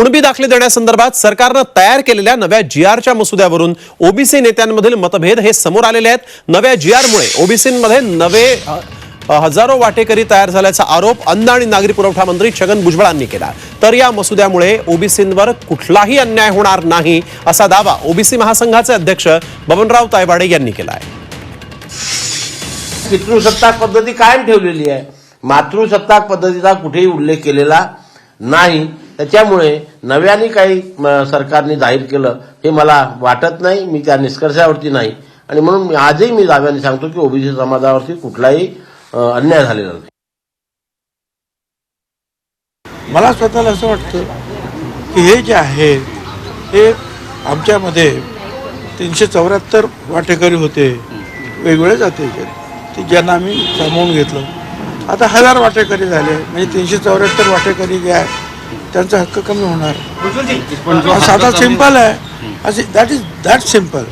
कुणबी दाखले देण्यासंदर्भात सरकारनं तयार केलेल्या नव्या जी आरच्या मसुद्यावरून ओबीसी नेत्यांमधील मतभेद हे समोर आलेले आहेत. नव्या जी आरमुळे ओबीसींमध्ये नवे हजारो वाटेकरी तयार झाल्याचा आरोप अन्न आणि नागरी पुरवठा मंत्री छगन भुजबळांनी केला. तर या मसुद्यामुळे ओबीसींवर कुठलाही अन्याय होणार नाही असा दावा ओबीसी महासंघाचे अध्यक्ष बबनराव तायवाडे यांनी केला आहे. पितृसत्ताक पद्धती कायम ठेवलेली आहे. मातृसत्ताक पद्धतीचा कुठेही उल्लेख केलेला नाही. त्याच्यामुळे नव्याने काही सरकारने जाहीर केलं हे मला वाटत नाही. मी त्या निष्कर्षावरती नाही. आणि म्हणून आजही मी दाव्याने सांगतो की ओबीसी समाजावरती कुठलाही अन्याय झालेला नाही. मला स्वतःला असं वाटतं की हे जे आहे हे आमच्यामध्ये तीनशे चौऱ्याहत्तर वाटेकरी होते. वेगवेगळे जातीचे ते ज्यांना आम्ही सामावून घेतलं. आता हजार वाटेकरी झाले. म्हणजे तीनशे चौऱ्याहत्तर वाटेकरी जे आहे त्यांचा हक्क कमी होणार. साधा सिंपल आहे. असे दॅट इज दॅट सिंपल